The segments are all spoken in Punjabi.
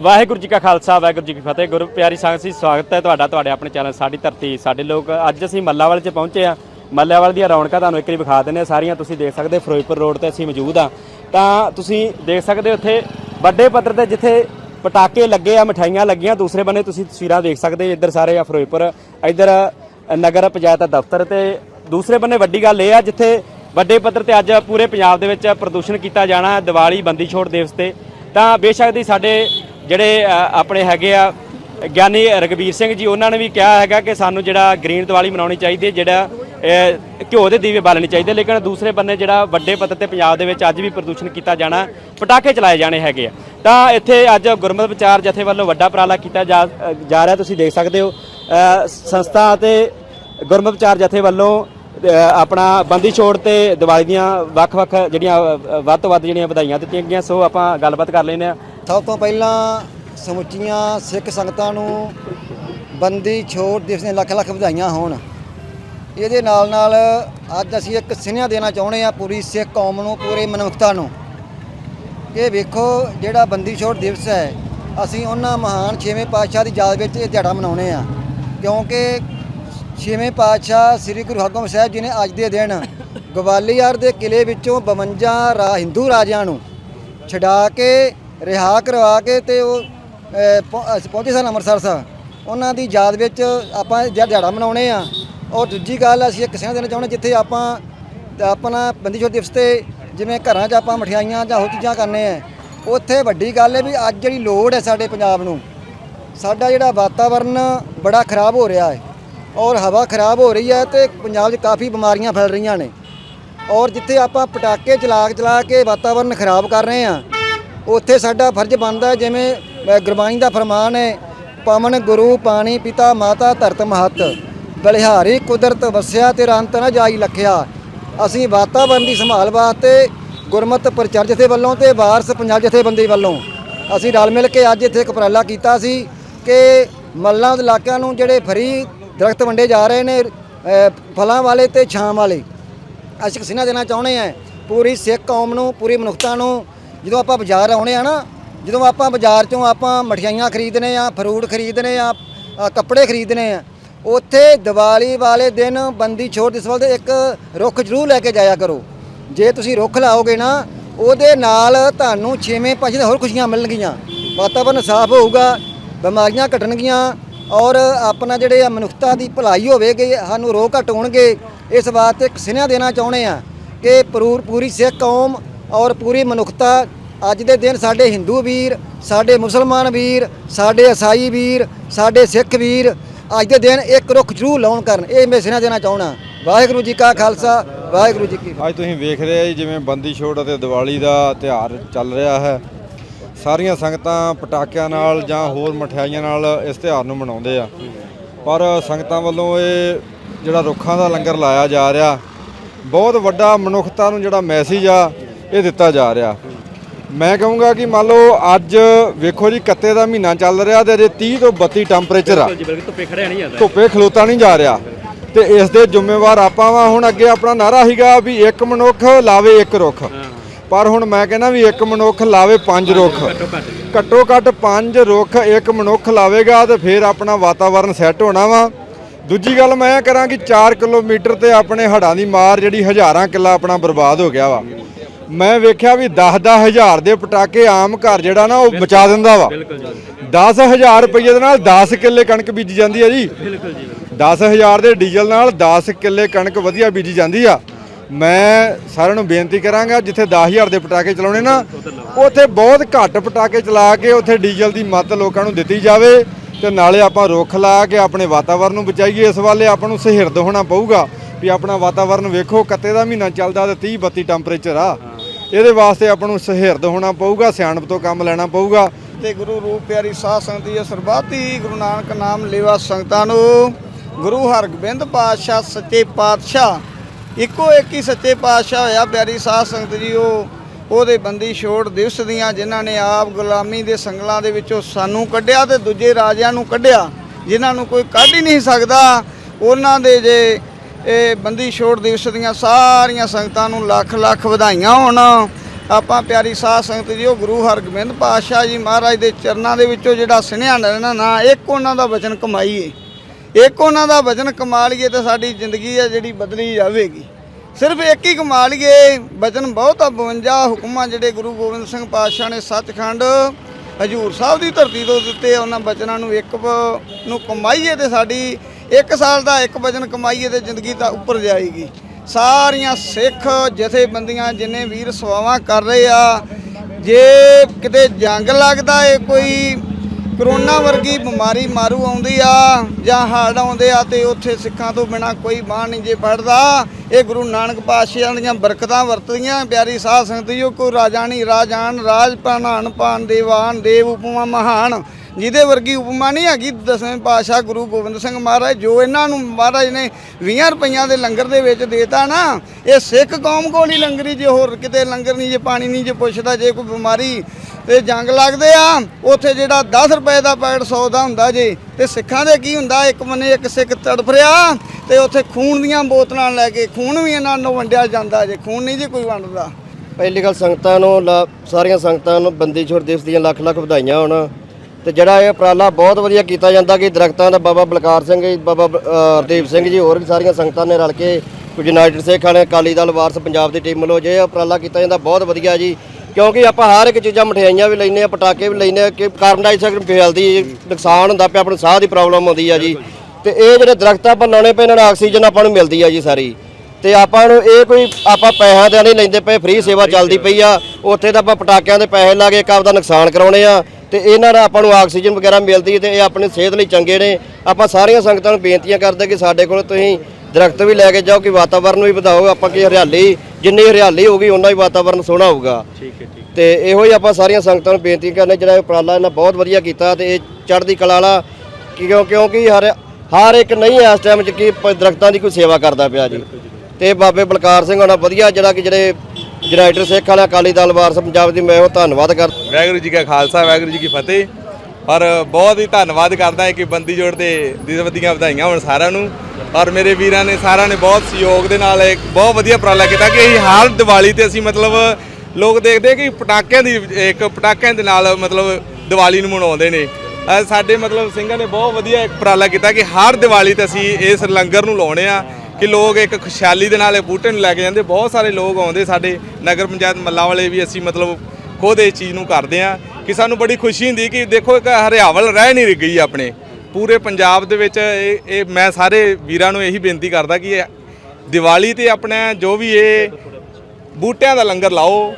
ਵਾਹਿਗੁਰੂ ਜੀ ਕਾ ਖਾਲਸਾ, ਵਾਹਿਗੁਰੂ ਜੀ ਕੀ ਫਤਿਹ। ਗੁਰੂ ਪਿਆਰੀ ਸੰਗਤ ਜੀ, ਸਵਾਗਤ ਹੈ ਤੁਹਾਡਾ, ਤੁਹਾਡੇ ਆਪਣੇ ਚੈਨਲ ਸਾਡੀ ਧਰਤੀ ਸਾਡੇ ਲੋਕ। ਅੱਜ ਅਸੀਂ ਮੱਲਾਵਾਲ 'ਚ ਪਹੁੰਚੇ ਆ ਮੱਲਾਵਾਲ ਦੀਆਂ ਰੌਣਕਾਂ ਤੁਹਾਨੂੰ ਇੱਕ ਵਾਰੀ ਵਿਖਾ ਦਿੰਦੇ ਆ ਸਾਰੀਆਂ ਤੁਸੀਂ ਦੇਖ ਸਕਦੇ ਫਿਰੋਜ਼ਪੁਰ ਰੋਡ ਤੇ ਅਸੀਂ ਮੌਜੂਦ ਆ ਤਾਂ ਤੁਸੀਂ ਦੇਖ ਸਕਦੇ ਹੋ ਉੱਥੇ ਵੱਡੇ ਪੱਧਰ ਤੇ ਜਿੱਥੇ ਪਟਾਕੇ ਲੱਗੇ ਆ ਮਠਾਈਆਂ ਲੱਗੀਆਂ, ਦੂਸਰੇ ਬੰਨੇ ਤੁਸੀਂ ਤਸਵੀਰਾਂ ਦੇਖ ਸਕਦੇ ਇੱਧਰ ਸਾਰੇ ਆ ਫਿਰੋਜ਼ਪੁਰ, ਇੱਧਰ ਨਗਰ ਪੰਚਾਇਤ ਦਾ ਦਫ਼ਤਰ ਤੇ ਦੂਸਰੇ ਬੰਨੇ ਵੱਡੀ ਗੱਲ ਇਹ ਆ, ਜਿੱਥੇ ਵੱਡੇ ਪੱਧਰ ਤੇ ਅੱਜ ਪੂਰੇ ਪੰਜਾਬ ਦੇ ਵਿੱਚ ਪ੍ਰਦੂਸ਼ਣ ਕੀਤਾ ਜਾਣਾ ਦੀਵਾਲੀ, ਬੰਦੀ ਛੋੜ ਦਿਵਸ ਤੇ। ਤਾਂ ਬੇਸ਼ੱਕ ਦੀ ਸਾਡੇ ਜਿਹੜੇ ਆਪਣੇ ਹੈਗੇ ਆ ਗਿਆਨੀ ਰਗਵੀਰ ਸਿੰਘ ਜੀ, ਉਹਨਾਂ ਨੇ ਵੀ ਕਿਹਾ ਹੈਗਾ ਕਿ ਸਾਨੂੰ ਜਿਹੜਾ ਗ੍ਰੀਨ ਦੀਵਾਲੀ ਮਨਾਉਣੀ ਚਾਹੀਦੀ ਹੈ, ਜਿਹੜਾ ਘਿਓ ਦੇ ਦੀਵੇ ਬਾਲਣੇ ਚਾਹੀਦੇ, ਲੇਕਿਨ ਦੂਸਰੇ ਬੰਨੇ ਜਿਹੜਾ ਵੱਡੇ ਪੱਧਰ ਤੇ ਪੰਜਾਬ ਦੇ ਵਿੱਚ ਅੱਜ ਵੀ ਪ੍ਰਦੂਸ਼ਣ ਕੀਤਾ ਜਾਣਾ, ਪਟਾਕੇ ਚਲਾਏ ਜਾਣੇ ਹੈਗੇ ਆ। ਤਾਂ ਇੱਥੇ ਅੱਜ ਗੁਰਮਤਿ ਵਿਚਾਰ ਜਥੇ ਵੱਲੋਂ ਵੱਡਾ ਉਪਰਾਲਾ ਕੀਤਾ ਜਾ ਜਾ ਰਿਹਾ, ਤੁਸੀਂ ਦੇਖ ਸਕਦੇ ਹੋ। ਸੰਸਥਾ ਅਤੇ ਗੁਰਮਤਿ ਵਿਚਾਰ ਜਥੇ ਵੱਲੋਂ ਆਪਣਾ ਬੰਦੀ ਛੋੜ ਤੇ ਦੀਵਾਲੀ ਦੀਆਂ ਵੱਖ-ਵੱਖ ਜਿਹੜੀਆਂ ਵੱਧ ਤੋਂ ਵੱਧ ਜਿਹੜੀਆਂ ਵਧਾਈਆਂ ਦਿੱਤੀਆਂ ਗਈਆਂ, ਸੋ ਆਪਾਂ ਗੱਲਬਾਤ ਕਰ ਲੈਂਦੇ ਆ ਸਭ ਤੋਂ ਪਹਿਲਾਂ ਸਮੁੱਚੀਆਂ ਸਿੱਖ ਸੰਗਤਾਂ ਨੂੰ ਬੰਦੀ ਛੋੜ ਦਿਵਸ ਦੀਆਂ ਲੱਖ ਲੱਖ ਵਧਾਈਆਂ ਹੋਣ। ਇਹਦੇ ਨਾਲ ਨਾਲ ਅੱਜ ਅਸੀਂ ਇੱਕ ਸੁਨੇਹਾ ਦੇਣਾ ਚਾਹੁੰਦੇ ਆ ਪੂਰੀ ਸਿੱਖ ਕੌਮ ਨੂੰ, ਪੂਰੇ ਮਨੁੱਖਤਾ ਨੂੰ। ਕਿ ਵੇਖੋ ਜਿਹੜਾ ਬੰਦੀ ਛੋੜ ਦਿਵਸ ਹੈ, ਅਸੀਂ ਉਹਨਾਂ ਮਹਾਨ ਛੇਵੇਂ ਪਾਤਸ਼ਾਹ ਦੀ ਯਾਦ ਵਿੱਚ ਇਹ ਦਿਹਾੜਾ ਮਨਾਉਣੇ ਆ ਕਿਉਂਕਿ ਛੇਵੇਂ ਪਾਤਸ਼ਾਹ ਸ੍ਰੀ ਗੁਰੂ ਹਰਗੋਬਿੰਦ ਸਾਹਿਬ ਜੀ ਨੇ ਅੱਜ ਦੇ ਦਿਨ ਗਵਾਲੀਅਰ ਦੇ ਕਿਲੇ ਵਿੱਚੋਂ 52 ਰਾ ਹਿੰਦੂ ਰਾਜਿਆਂ ਨੂੰ ਛਡਾ ਕੇ ਰਿਹਾ ਕਰਵਾ ਕੇ ਤੇ ਉਹ ਪਹੁੰ- ਅਸੀਂ ਪਹੁੰਚੇ ਸਨ ਅੰਮ੍ਰਿਤਸਰ ਸਾਹਿਬ ਉਹਨਾਂ ਦੀ ਯਾਦ ਵਿੱਚ ਆਪਾਂ ਇਹ ਦਿਹਾੜਾ ਮਨਾਉਣੇ ਆ ਔਰ ਦੂਜੀ ਗੱਲ ਅਸੀਂ ਇੱਕ ਸਿਆਂ ਦੇਣਾ ਚਾਹੁੰਦੇ ਜਿੱਥੇ ਆਪਾਂ ਤੇ ਆਪਣਾ ਬੰਦੀ ਛੋੜ ਦਿਵਸ ਤੇ ਜਿਵੇਂ ਘਰਾਂ 'ਚ ਆਪਾਂ ਮਠਿਆਈਆਂ ਜਾਂ ਹੋਰ ਚੀਜ਼ਾਂ ਕਰਨੇ ਆ ਉੱਥੇ ਵੱਡੀ ਗੱਲ ਹੈ ਵੀ ਅੱਜ ਜਿਹੜੀ ਲੋੜ ਹੈ ਸਾਡੇ ਪੰਜਾਬ ਨੂੰ, ਸਾਡਾ ਜਿਹੜਾ ਵਾਤਾਵਰਨ ਬੜਾ ਖਰਾਬ ਹੋ ਰਿਹਾ ਹੈ ਔਰ ਹਵਾ ਖਰਾਬ ਹੋ ਰਹੀ ਹੈ ਤੇ ਪੰਜਾਬ 'ਚ ਕਾਫੀ ਬਿਮਾਰੀਆਂ ਫੈਲ ਰਹੀਆਂ ਨੇ। ਔਰ ਜਿੱਥੇ ਆਪਾਂ ਪਟਾਕੇ ਚਲਾ ਚਲਾ ਕੇ ਵਾਤਾਵਰਨ ਖਰਾਬ ਕਰ ਰਹੇ ਆ ਉੱਥੇ ਸਾਡਾ ਫਰਜ਼ ਬਣਦਾ ਜਿਵੇਂ ਗੁਰਬਾਣੀ ਦਾ ਫਰਮਾਨ ਹੈ, ਪਵਨ ਗੁਰੂ ਪਾਣੀ ਪਿਤਾ ਮਾਤਾ ਧਰਤ ਮਹਤ। ਬਲਿਹਾਰੀ ਕੁਦਰਤ ਵਸਿਆ ਤੇਰਾ ਅੰਤ ਨਾ ਜਾਈ ਲਖਿਆ। ਅਸੀਂ ਵਾਤਾਵਰਨ ਦੀ ਸੰਭਾਲ ਵਾਸਤੇ ਗੁਰਮਤ ਪ੍ਰਚਾਰ ਜਥੇ ਵੱਲੋਂ ਤੇ ਵਾਰਸ ਪੰਜਾਬ ਜਥੇਬੰਦੀ ਵੱਲੋਂ ਅਸੀਂ ਰਲ ਮਿਲ ਕੇ ਅੱਜ ਇੱਥੇ ਇੱਕ ਉਪਰਾਲਾ ਕੀਤਾ ਸੀ ਕਿ ਮੱਲਾਂ ਦੇ ਇਲਾਕਿਆਂ ਨੂੰ ਜਿਹੜੇ ਫਰੀ ਦਰਖਤ ਵੰਡੇ ਜਾ ਰਹੇ ਨੇ ਫਲਾਂ ਵਾਲੇ ਤੇ ਛਾਂ ਵਾਲੇ। ਅਸੀਂ ਸਿਨਾ ਦੇਣਾ ਚਾਹੁੰਦੇ ਆ ਪੂਰੀ ਸਿੱਖ ਕੌਮ ਨੂੰ, ਪੂਰੀ ਮਨੁੱਖਤਾ ਨੂੰ ਜਦੋਂ ਆਪਾਂ ਬਾਜ਼ਾਰ ਆਉਣੇ ਆ ਨਾ, ਜਦੋਂ ਆਪਾਂ ਬਾਜ਼ਾਰ ਚੋਂ ਆਪਾਂ ਮਠਿਆਈਆਂ ਖਰੀਦਨੇ ਆ ਫਰੂਟ ਖਰੀਦਨੇ ਆ ਕੱਪੜੇ ਖਰੀਦਨੇ ਆ, ਉੱਥੇ ਦੀਵਾਲੀ ਵਾਲੇ ਦਿਨ ਬੰਦੀ ਛੋੜ ਦਿਵਸ ਵਾਲੇ ਇੱਕ ਰੁੱਖ ਜ਼ਰੂਰ ਲੈ ਕੇ ਜਾਇਆ ਕਰੋ। ਜੇ ਤੁਸੀਂ ਰੁੱਖ ਲਾਓਗੇ ਨਾ, ਉਹਦੇ ਨਾਲ ਤੁਹਾਨੂੰ ਛੇਵੇਂ ਪੰਜ ਦੇ ਹੋਰ ਖੁਸ਼ੀਆਂ ਮਿਲਣਗੀਆਂ। ਵਾਤਾਵਰਨ ਸਾਫ਼ ਹੋਊਗਾ, ਬਿਮਾਰੀਆਂ ਘਟਣਗੀਆਂ ਔਰ ਆਪਣਾ ਜਿਹੜੇ ਆ ਮਨੁੱਖਤਾ ਦੀ ਭਲਾਈ ਹੋਵੇਗੀ, ਸਾਨੂੰ ਰੋਗ ਘਟ ਹੋਣਗੇ। ਇਸ ਵਾਸਤੇ ਇੱਕ ਸੁਨੇਹਾ ਦੇਣਾ ਚਾਹੁੰਦੇ ਆ ਕਿ ਪੂਰ- ਪੂਰੀ ਸਿੱਖ ਕੌਮ ਔਰ ਪੂਰੀ ਮਨੁੱਖਤਾ ਅੱਜ ਦੇ ਦਿਨ ਸਾਡੇ ਹਿੰਦੂ ਵੀਰ, ਸਾਡੇ ਮੁਸਲਮਾਨ ਵੀਰ, ਸਾਡੇ ਈਸਾਈ ਵੀਰ, ਸਾਡੇ ਸਿੱਖ ਵੀਰ, ਅੱਜ ਦੇ ਦਿਨ ਇੱਕ ਰੁੱਖ ਜ਼ਰੂਰ ਲਾਉਣ ਕਰਨ। ਇਹ ਮੈਂ ਸੁਨੇਹਾ ਦੇਣਾ ਚਾਹਣਾ ਵਾਹਿਗੁਰੂ ਜੀ ਕਾ ਖਾਲਸਾ, ਵਾਹਿਗੁਰੂ ਜੀ ਕੀ ਅੱਜ ਤੁਸੀਂ ਵੇਖ ਰਹੇ ਆ ਜੀ, ਜਿਵੇਂ ਬੰਦੀ ਛੋੜ ਅਤੇ ਦੀਵਾਲੀ ਦਾ ਤਿਉਹਾਰ ਚੱਲ ਰਿਹਾ ਹੈ। ਸਾਰੀਆਂ ਸੰਗਤਾਂ ਪਟਾਕਿਆਂ ਨਾਲ ਜਾਂ ਹੋਰ ਮਠਿਆਈਆਂ ਨਾਲ ਇਸ ਤਿਉਹਾਰ ਨੂੰ ਮਨਾਉਂਦੇ ਆ। ਪਰ ਸੰਗਤਾਂ ਵੱਲੋਂ ਇਹ ਜਿਹੜਾ ਰੁੱਖਾਂ ਦਾ ਲੰਗਰ ਲਾਇਆ ਜਾ ਰਿਹਾ, ਬਹੁਤ ਵੱਡਾ ਮਨੁੱਖਤਾ ਨੂੰ ਜਿਹੜਾ ਮੈਸੇਜ ਆ ਇਹ ਦਿੱਤਾ ਜਾ ਰਿਹਾ। ਮੈਂ ਕਹੂੰਗਾ ਕਿ ਮੰਨ ਲਓ ਅੱਜ ਵੇਖੋ ਜੀ ਕੱਤੇ ਦਾ ਮਹੀਨਾ ਚੱਲ ਰਿਹਾ ਤੇ ਅਜੇ 30 ਤੋਂ 32 ਟੈਂਪਰੇਚਰ ਆ। ਧੁੱਪੇ ਖੜਿਆ ਨਹੀਂ ਜਾਂਦਾ। ਧੁੱਪੇ ਖਲੋਤਾ ਨਹੀਂ ਜਾ ਰਿਹਾ। ਤੇ ਇਸ ਦੇ ਜ਼ਿੰਮੇਵਾਰ ਆਪਾਂ ਵਾ ਹੁਣ ਅੱਗੇ ਆਪਣਾ ਨਾਰਾ ਸੀਗਾ ਵੀ ਇੱਕ ਮਨੁੱਖ ਲਾਵੇ ਇੱਕ ਰੁੱਖ। ਪਰ ਹੁਣ ਮੈਂ ਕਹਿੰਦਾ ਵੀ ਇੱਕ ਮਨੁੱਖ ਲਾਵੇ ਪੰਜ ਰੁੱਖ। ਘੱਟੋ ਘੱਟ ਪੰਜ ਰੁੱਖ ਇੱਕ ਮਨੁੱਖ ਲਾਵੇਗਾ ਤੇ ਫਿਰ ਆਪਣਾ ਵਾਤਾਵਰਨ ਸੈੱਟ ਹੋਣਾ ਵਾ। ਦੂਜੀ ਗੱਲ ਮੈਂ ਕਰਾਂ ਕਿ 4 ਕਿਲੋਮੀਟਰ ਤੇ ਆਪਣੇ ਹੜਾਂ ਦੀ ਮਾਰ ਜਿਹੜੀ ਹਜ਼ਾਰਾਂ ਕਿੱਲਾ ਆਪਣਾ ਬਰਬਾਦ ਹੋ ਗਿਆ ਵਾ। ਮੈਂ ਵੇਖਿਆ ਵੀ 10-10 ਹਜ਼ਾਰ ਦੇ ਪਟਾਕੇ ਆਮ ਘਰ ਜਿਹੜਾ ਨਾ ਉਹ ਬਚਾ ਦਿੰਦਾ ਵਾ। ਬਿਲਕੁਲ ਜੀ 10000 ਰੁਪਏ ਦੇ ਨਾਲ 10 ਕਿੱਲੇ ਕਣਕ ਬੀਜੀ ਜਾਂਦੀ ਹੈ ਜੀ। ਬਿਲਕੁਲ ਜੀ 10000 ਦੇ ਡੀਜ਼ਲ ਨਾਲ 10 ਕਿੱਲੇ ਕਣਕ ਵਧੀਆ ਬੀਜੀ ਜਾਂਦੀ ਆ। ਮੈਂ ਸਾਰਿਆਂ ਨੂੰ ਬੇਨਤੀ ਕਰਾਂਗਾ ਜਿੱਥੇ 10000 ਦੇ ਪਟਾਕੇ ਚਲਾਉਣੇ ਨਾ ਉੱਥੇ ਬਹੁਤ ਘੱਟ ਪਟਾਕੇ ਚਲਾ ਕੇ ਉੱਥੇ ਡੀਜ਼ਲ ਦੀ ਮੱਤ ਲੋਕਾਂ ਨੂੰ ਦਿੱਤੀ ਜਾਵੇ ਤੇ ਨਾਲੇ ਆਪਾਂ ਰੁੱਖ ਲਾ ਕੇ ਆਪਣੇ ਵਾਤਾਵਰਨ ਨੂੰ ਬਚਾਈਏ। ਇਸ ਵਾਲੇ ਆਪਾਂ ਨੂੰ ਸਹਿਰਦ ਹੋਣਾ ਪਊਗਾ ਵੀ ਆਪਣਾ ਵਾਤਾਵਰਨ ਵੇਖੋ ਕੱਤੇ ਦਾ ਮਹੀਨਾ ਚੱਲਦਾ ਤੇ 30 32 ਟੈਂਪਰੇਚਰ ਆ। ਇਹਦੇ ਵਾਸਤੇ ਆਪਾਂ ਨੂੰ ਸਹਿਰਦ ਹੋਣਾ ਪਊਗਾ, ਸਿਆਣਪ ਤੋਂ ਕੰਮ ਲੈਣਾ ਪਊਗਾ। ਤੇ ਗੁਰੂ ਰੂਪ ਪਿਆਰੀ ਸਾਧ ਸੰਗਤ ਜੀ ਸਰਬੱਤੀ ਗੁਰੂ ਨਾਨਕ ਨਾਮ ਲੇਵਾ ਸੰਗਤਾਂ ਨੂੰ। ਗੁਰੂ ਹਰਗੋਬਿੰਦ ਪਾਤਸ਼ਾਹ ਸੱਚੇ ਪਾਤਸ਼ਾਹ, ਇੱਕੋ ਇੱਕ ਹੀ ਸੱਚੇ ਪਾਤਸ਼ਾਹ ਹੋਇਆ ਪਿਆਰੀ ਸਾਧ ਸੰਗਤ ਜੀ, ਉਹ, ਉਹਦੇ ਬੰਦੀ ਛੋੜ ਦਿਵਸ ਦੀਆਂ ਜਿਨ੍ਹਾਂ ਨੇ ਆਪ ਗੁਲਾਮੀ ਦੇ ਸੰਗਲਾਂ ਦੇ ਵਿੱਚੋਂ ਸਾਨੂੰ ਕੱਢਿਆ ਤੇ ਦੂਜੇ ਰਾਜਿਆਂ ਨੂੰ ਕੱਢਿਆ, ਜਿਨ੍ਹਾਂ ਨੂੰ ਕੋਈ ਕੱਢ ਹੀ ਨਹੀਂ ਸਕਦਾ। ਉਹਨਾਂ ਦੇ ਜੇ ਇਹ ਬੰਦੀ ਛੋੜ ਦਿਵਸ ਦੀਆਂ ਸਾਰੀਆਂ ਸੰਗਤਾਂ ਨੂੰ ਲੱਖ ਲੱਖ ਵਧਾਈਆਂ ਹੋਣ। ਆਪਾਂ ਪਿਆਰੀ ਸਾਧ ਸੰਗਤ ਜੀ ਉਹ ਗੁਰੂ ਹਰਗੋਬਿੰਦ ਪਾਤਸ਼ਾਹ ਜੀ ਮਹਾਰਾਜ ਦੇ ਚਰਨਾਂ ਦੇ ਵਿੱਚੋਂ ਜਿਹੜਾ ਸੁਨੇਹਾ ਲੈਣਾ ਨਾ ਇੱਕ ਉਹਨਾਂ ਦਾ ਵਚਨ ਕਮਾਈਏ। ਇੱਕ ਉਹਨਾਂ ਦਾ ਵਚਨ ਕਮਾ ਲਈਏ ਤੇ ਸਾਡੀ ਜ਼ਿੰਦਗੀ ਹੈ ਜਿਹੜੀ ਬਦਲੀ ਜਾਵੇਗੀ। ਸਿਰਫ ਇੱਕ ਹੀ ਕਮਾ ਲਈਏ, ਵਚਨ ਬਹੁਤ ਆ 52 ਹੁਕਮਾਂ ਜਿਹੜੇ ਗੁਰੂ ਗੋਬਿੰਦ ਸਿੰਘ ਪਾਤਸ਼ਾਹ ਨੇ ਸੱਚਖੰਡ ਹਜੂਰ ਸਾਹਿਬ ਦੀ ਧਰਤੀ ਤੋਂ ਦਿੱਤੇ ਉਹਨਾਂ ਬਚਨਾਂ ਨੂੰ ਇੱਕ ਨੂੰ ਕਮਾਈਏ ਤੇ ਸਾਡੀ ਇੱਕ ਸਾਲ ਦਾ ਇੱਕ ਵਜਨ ਕਮਾਈਏ ਤੇ ਜ਼ਿੰਦਗੀ ਤਾਂ ਉੱਪਰ ਜਾਏਗੀ। ਸਾਰੀਆਂ ਸਿੱਖ ਜਥੇਬੰਦੀਆਂ ਜਿੰਨੇ ਵੀਰ ਸਵਾਵਾਂ ਕਰ ਰਹੇ ਆ, ਜੇ ਕਿਤੇ ਜੰਗ ਲੱਗਦਾ ਏ, ਕੋਈ ਕਰੋਨਾ ਵਰਗੀ ਬਿਮਾਰੀ ਮਾਰੂ ਆਉਂਦੀ ਆ ਜਾਂ ਹੜ ਆਉਂਦੇ ਆ ਤੇ ਉੱਥੇ ਸਿੱਖਾਂ ਤੋਂ ਬਿਨਾ ਕੋਈ ਬਾਹ ਨਹੀਂ ਜੇ ਫੜਦਾ ਇਹ ਗੁਰੂ ਨਾਨਕ ਪਾਤਸ਼ਾਹ ਦੀਆਂ ਬਰਕਤਾਂ ਵਰਤਦੀਆਂ। ਪਿਆਰੀ ਸਾਧ ਸੰਗਤ ਜੀ ਕੋਈ ਰਾਜਾ ਰਾਜਾਨ, ਰਾਜ ਪਾਨਾਨ ਪਾਨ ਦੇਵਾਨ, ਦੇਵ ਉਪਮਾ ਮਹਾਨ। ਜਿਹਦੇ ਵਰਗੀ ਉਪਮਾ ਨਹੀਂ ਹੈਗੀ, ਦਸਵੇਂ ਪਾਤਸ਼ਾਹ ਗੁਰੂ ਗੋਬਿੰਦ ਸਿੰਘ ਮਹਾਰਾਜ, ਜੋ ਇਹਨਾਂ ਨੂੰ ਮਹਾਰਾਜ ਨੇ 20 ਰੁਪਈਆਂ ਦੇ ਲੰਗਰ ਦੇ ਵਿੱਚ ਦੇਤਾ ਨਾ, ਇਹ ਸਿੱਖ ਕੌਮ ਕੋਲ ਹੀ ਲੰਗਰੀ, ਜੇ ਹੋਰ ਕਿਤੇ ਲੰਗਰ ਨਹੀਂ, ਜੇ ਪਾਣੀ ਨਹੀਂ, ਜੇ ਪੁੱਛਦਾ, ਜੇ ਕੋਈ ਬਿਮਾਰੀ ਤੇ ਜੰਗ ਲੱਗਦੇ ਆ, ਉੱਥੇ ਜਿਹੜਾ 10 ਰੁਪਏ ਦਾ ਪੈਕਟ 100 ਦਾ ਹੁੰਦਾ ਜੇ, ਤੇ ਸਿੱਖਾਂ ਦੇ ਕੀ ਹੁੰਦਾ, ਇੱਕ ਬੰਨੇ ਇੱਕ ਸਿੱਖ ਤੜਫ ਰਿਹਾ ਤੇ ਉੱਥੇ ਖੂਨ ਦੀਆਂ ਬੋਤਲਾਂ ਲੈ ਕੇ, ਖੂਨ ਵੀ ਇਹਨਾਂ ਨੂੰ ਵੰਡਿਆ ਜਾਂਦਾ ਜੇ, ਖੂਨ ਨਹੀਂ ਜੇ ਕੋਈ ਵੰਡਦਾ। ਪਹਿਲੀ ਗੱਲ ਸੰਗਤਾਂ ਨੂੰ ਸਾਰੀਆਂ ਸੰਗਤਾਂ ਨੂੰ, ਬੰਦੀ ਛੋੜ ਦਿਵਸ ਦੀਆਂ ਲੱਖ ਲੱਖ ਵਧਾਈਆਂ ਹੋਣ। ਤੇ ਜਿਹੜਾ ਇਹ ਉਪਰਾਲਾ ਬਹੁਤ ਵਧੀਆ ਕੀਤਾ ਜਾਂਦਾ ਕਿ ਦਰਖਤਾਂ ਦਾ ਬਾਬਾ ਬਲਕਾਰ ਸਿੰਘ ਜੀ, ਬਾਬਾ ਹਰਦੀਪ ਸਿੰਘ ਜੀ, ਹੋਰ ਵੀ ਸਾਰੀਆਂ ਸੰਗਤਾਂ ਨੇ ਰਲ ਕੇ ਕੁਝ ਯੂਨਾਈਟਿਡ ਸਿੱਖ ਵਾਲੇ, ਅਕਾਲੀ ਦਲ, ਵਾਰਸ ਪੰਜਾਬ ਦੀ ਟੀਮ ਵੱਲੋਂ ਜੇ ਉਪਰਾਲਾ ਕੀਤਾ ਜਾਂਦਾ, ਬਹੁਤ ਵਧੀਆ ਜੀ। ਕਿਉਂਕਿ ਆਪਾਂ ਹਰ ਇੱਕ ਚੀਜ਼ਾਂ ਮਠਿਆਈਆਂ ਵੀ ਲੈਨੇ ਆ ਪਟਾਕੇ ਵੀ ਲੈਨੇ ਆ ਕਿ ਕਾਰਬਨ ਡਾਈਆਕਸਾਈਡ ਫੈਲਦੀ ਨੁਕਸਾਨ ਹੁੰਦਾ ਪਿਆ, ਆਪਣੇ ਸਾਹ ਦੀ ਪ੍ਰੋਬਲਮ ਆਉਂਦੀ ਆ ਜੀ। ਤੇ ਇਹ ਜਿਹੜੇ ਦਰਖਤ ਆਪਾਂ ਲਾਉਣੇ ਪਏ, ਇਹਨਾਂ ਨਾਲ ਆਕਸੀਜਨ ਆਪਾਂ ਨੂੰ ਮਿਲਦੀ ਆ ਜੀ ਸਾਰੀ। ਤੇ ਆਪਾਂ ਨੂੰ ਇਹ ਕੋਈ, ਆਪਾਂ ਪੈਸਿਆਂ 'ਤੇ ਨਹੀਂ ਲੈਂਦੇ ਪਏ, ਫ੍ਰੀ ਸੇਵਾ ਚੱਲਦੀ ਪਈ ਆ। ਉੱਥੇ ਤਾਂ ਆਪਾਂ ਪਟਾਕਿਆਂ ਦੇ ਪੈਸੇ ਲਾ ਕੇ ਇੱਕ ਆਪਦਾ ਨੁਕਸਾਨ ਕਰਾਉਣੇ ਆ। ਤੇ ਇਹਨਾਂ ਦਾ ਆਪਾਂ ਨੂੰ ਆਕਸੀਜਨ ਵਗੈਰਾ ਮਿਲਦੀ ਤੇ ਇਹ ਆਪਣੀ ਸਿਹਤ ਲਈ ਚੰਗੇ ਨੇ। ਆਪਾਂ ਸਾਰੀਆਂ ਸੰਗਤਾਂ ਨੂੰ ਬੇਨਤੀਆਂ ਕਰਦੇ ਕਿ ਸਾਡੇ ਕੋਲ ਤੁਸੀਂ ਦਰਖਤ ਵੀ ਲੈ ਕੇ ਜਾਓ ਕਿ ਵਾਤਾਵਰਨ ਵੀ ਵਧਾਓ। ਆਪਾਂ ਕੀ ਹਰਿਆਲੀ ਜਿੰਨੀ ਹਰਿਆਲੀ ਹੋਊਗੀ ਉਨਾ ਹੀ ਵਾਤਾਵਰਨ ਸੋਹਣਾ ਹੋਊਗਾ। ਠੀਕ ਹੈ ਠੀਕ ਤੇ ਇਹੋ ਹੀ ਆਪਾਂ ਸਾਰੀਆਂ ਸੰਗਤਾਂ ਨੂੰ ਬੇਨਤੀ ਕਰਨੇ ਜਿਹੜਾ ਇਹ ਉਪਰਾਲਾ ਇਹਨਾਂ ਬਹੁਤ ਵਧੀਆ ਕੀਤਾ ਤੇ ਇਹ ਚੜ੍ਹਦੀ ਕਲਾ ਵਾਲਾ ਕਿਉਂ ਕਿਉਂਕਿ ਹਰ ਹਰ ਇੱਕ ਨਹੀਂ ਇਸ ਟਾਈਮ 'ਚ ਕੀ ਦਰਖਤਾਂ ਦੀ ਕੋਈ ਸੇਵਾ ਕਰਦਾ ਪਿਆ ਜੀ। ਤੇ ਬਾਬੇ ਬਲਕਾਰ ਸਿੰਘ ਹੋਣਾ ਵਧੀਆ ਜਿਹੜਾ ਕਿ ਜਿਹੜੇ ਯੂਨਾਈਟਿਡ ਸਿੱਖ ਵਾਲਾ ਅਕਾਲੀ ਦਲ, ਵਾਰਸ ਪੰਜਾਬ ਦੀ, ਮੈਂ ਉਹ ਧੰਨਵਾਦ ਕਰ ਵਾਹਿਗੁਰੂ ਜੀ ਕਾ ਖਾਲਸਾ, ਵਾਹਿਗੁਰੂ ਜੀ ਕੀ ਫਤਿਹ। ਔਰ ਬਹੁਤ ਹੀ ਧੰਨਵਾਦ ਕਰਦਾ ਹਾਂ ਕਿ ਬੰਦੀ ਜੋੜ ਦੇ ਦਿਨ ਵਧੀਆਂ ਵਧਾਈਆਂ ਹੋਣ ਸਾਰਿਆਂ ਨੂੰ। ਔਰ ਮੇਰੇ ਵੀਰਾਂ ਨੇ, ਸਾਰਿਆਂ ਨੇ ਬਹੁਤ ਸਹਿਯੋਗ ਦੇ ਨਾਲ ਇੱਕ ਬਹੁਤ ਵਧੀਆ ਉਪਰਾਲਾ ਕੀਤਾ ਕਿ ਅਸੀਂ ਹਰ ਦੀਵਾਲੀ ਤੇ ਅਸੀਂ ਮਤਲਬ ਲੋਕ ਦੇਖਦੇ ਕਿ ਪਟਾਕਿਆਂ ਦੀ, ਇੱਕ ਪਟਾਕਿਆਂ ਦੇ ਨਾਲ ਮਤਲਬ ਦੀਵਾਲੀ ਨੂੰ ਮਨਾਉਂਦੇ ਨੇ। ਸਾਡੇ ਮਤਲਬ ਸਿੰਘਾਂ ਨੇ ਬਹੁਤ ਵਧੀਆ ਇੱਕ ਉਪਰਾਲਾ ਕੀਤਾ ਕਿ ਹਰ ਦੀਵਾਲੀ ਤੇ ਅਸੀਂ ਇਸ ਲੰਗਰ ਨੂੰ ਲਾਉਣੇ ਆ। ਕਿ ਲੋਕ ਇੱਕ ਖੁਸ਼ਹਾਲੀ ਦੇ ਨਾਲ ਇਹ ਬੂਟੇ ਨੂੰ ਲੈ ਕੇ ਜਾਂਦੇ। ਬਹੁਤ ਸਾਰੇ ਲੋਕ ਆਉਂਦੇ ਸਾਡੇ ਨਗਰ ਪੰਚਾਇਤ ਮੱਲਾ ਵਾਲੇ ਵੀ ਅਸੀਂ ਮਤਲਬ ਖੁਦ ਇਸ ਚੀਜ਼ ਨੂੰ ਕਰਦੇ ਆ ਕਿ ਸਾਨੂੰ ਬੜੀ ਖੁਸ਼ੀ ਹੁੰਦੀ ਕਿ ਦੇਖੋ ਇੱਕ ਹਰਿਆਵਲ ਰਹਿ ਨਹੀਂ ਗਈ ਆਪਣੇ। ਪੂਰੇ ਪੰਜਾਬ ਦੇ ਵਿੱਚ ਇਹ ਇਹ ਮੈਂ ਸਾਰੇ ਵੀਰਾਂ ਨੂੰ ਇਹੀ ਬੇਨਤੀ ਕਰਦਾ ਕਿ ਇਹ ਦੀਵਾਲੀ ਤੇ ਆਪਣਾ ਜੋ ਵੀ ਇਹ ਬੂਟਿਆਂ ਦਾ ਲੰਗਰ ਲਾਓ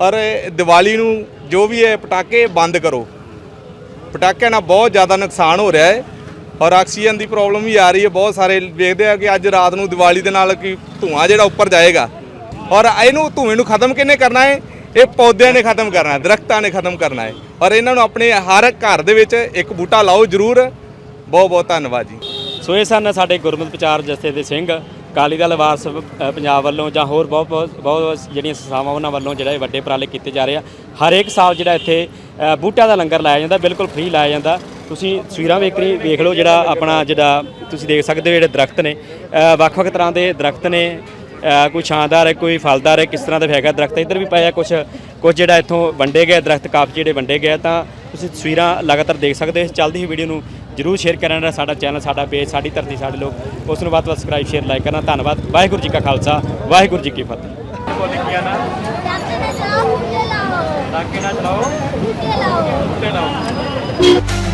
ਔਰ ਇਹ ਦੀਵਾਲੀ ਨੂੰ ਜੋ ਵੀ ਇਹ ਪਟਾਕੇ ਬੰਦ ਕਰੋ। ਪਟਾਕਿਆਂ ਨਾਲ ਬਹੁਤ ਜ਼ਿਆਦਾ ਨੁਕਸਾਨ ਹੋ ਰਿਹਾ ਹੈ। ਔਰ ਆਕਸੀਜਨ ਦੀ ਪ੍ਰੋਬਲਮ ਵੀ ਆ ਰਹੀ ਹੈ, ਬਹੁਤ ਸਾਰੇ ਵੇਖਦੇ ਆ ਕਿ ਅੱਜ ਰਾਤ ਨੂੰ ਦੀਵਾਲੀ ਦੇ ਨਾਲ ਕਿ ਧੂਆਂ ਜਿਹੜਾ ਉੱਪਰ ਜਾਏਗਾ। ਔਰ ਇਹਨੂੰ ਧੂਏ ਨੂੰ ਖਤਮ ਕਿਹਨੇ ਕਰਨਾ ਹੈ? ਇਹ ਪੌਦਿਆਂ ਨੇ ਖਤਮ ਕਰਨਾ ਹੈ, ਦਰਖਤਾਂ ਨੇ ਖਤਮ ਕਰਨਾ ਹੈ। ਔਰ ਇਹਨਾਂ ਨੂੰ ਆਪਣੇ ਹਰ ਘਰ ਦੇ ਵਿੱਚ ਇੱਕ ਬੂਟਾ ਲਾਓ ਜ਼ਰੂਰ। ਬਹੁਤ ਬਹੁਤ ਧੰਨਵਾਦ ਜੀ। ਸੋ ਇਹ ਸਨ ਸਾਡੇ ਗੁਰਮਤਿ ਪ੍ਰਚਾਰ ਜਥੇ ਦੇ ਸਿੰਘ। ਅਕਾਲੀ ਦਲ ਵਾਰਸ ਪੰਜਾਬ ਵੱਲੋਂ ਜਾਂ ਹੋਰ ਬਹੁਤ ਬਹੁਤ ਬਹੁਤ ਜਿਹੜੀਆਂ ਸੰਸਥਾਵਾਂ ਉਹਨਾਂ ਵੱਲੋਂ ਜਿਹੜਾ ਇਹ ਵੱਡੇ ਉਪਰਾਲੇ ਕੀਤੇ ਜਾ ਰਹੇ ਆ। ਹਰੇਕ ਸਾਲ ਜਿਹੜਾ ਇੱਥੇ ਅ, ਬੂਟਿਆਂ ਦਾ ਲੰਗਰ ਲਾਇਆ ਜਾਂਦਾ ਬਿਲਕੁਲ ਫ੍ਰੀ ਲਾਇਆ ਜਾਂਦਾ। ਤੁਸੀਂ ਤਸਵੀਰਾਂ ਵੇਖ ਰਹੀ ਵੇਖ ਲਓ ਜਿਹੜਾ ਆਪਣਾ ਜਿਹੜਾ ਤੁਸੀਂ ਦੇਖ ਸਕਦੇ ਹੋ ਜਿਹੜੇ ਦਰਖਤ ਨੇ। ਵੱਖ-ਵੱਖ ਤਰ੍ਹਾਂ ਦੇ ਦਰਖਤ ਨੇ ਕੋਈ ਛਾਂਦਾਰ ਹੈ ਕੋਈ ਫਲਦਾਰ ਹੈ ਕਿਸ ਤਰ੍ਹਾਂ ਦਾ ਹੈਗਾ ਦਰਖਤ ਇੱਧਰ ਵੀ ਪਾਇਆ ਆ ਕੁਝ ਕੁਝ ਜਿਹੜਾ ਇੱਥੋਂ ਵੰਡੇ ਗਏ ਦਰਖਤ ਕਾਫੀ ਜਿਹੜੇ ਵੰਡੇ ਗਏ ਤਾਂ ਤੁਸੀਂ ਤਸਵੀਰਾਂ ਲਗਾਤਾਰ ਦੇਖ ਸਕਦੇ ਹੋ। ਇਸ ਚੱਲਦੀ ਹੀ ਵੀਡੀਓ ਨੂੰ ਜਰੂਰ ਸ਼ੇਅਰ ਕਰਨਾ ਸਾਡਾ ਚੈਨਲ ਸਾਡਾ ਪੇਜ ਸਾਡੀ ਧਰਤੀ ਸਾਡੇ ਲੋਕ। ਉਸ ਨੂੰ ਵੱਧ ਤੋਂ ਵੱਧ ਸਬਸਕ੍ਰਾਈਬ ਸ਼ੇਅਰ ਲਾਈਕ ਕਰਨਾ। ਧੰਨਵਾਦ। ਵਾਹਿਗੁਰੂ ਜੀ ਕਾ ਖਾਲਸਾ ਵਾਹਿਗੁਰੂ ਜੀ ਕੀ ਫਤਿਹ। ਲਿਖਿਆ ਨਾ ਡਾਕਟਰ ਚਲਾਓ ਲਾਓ। ਤੇ ਲਾਓ।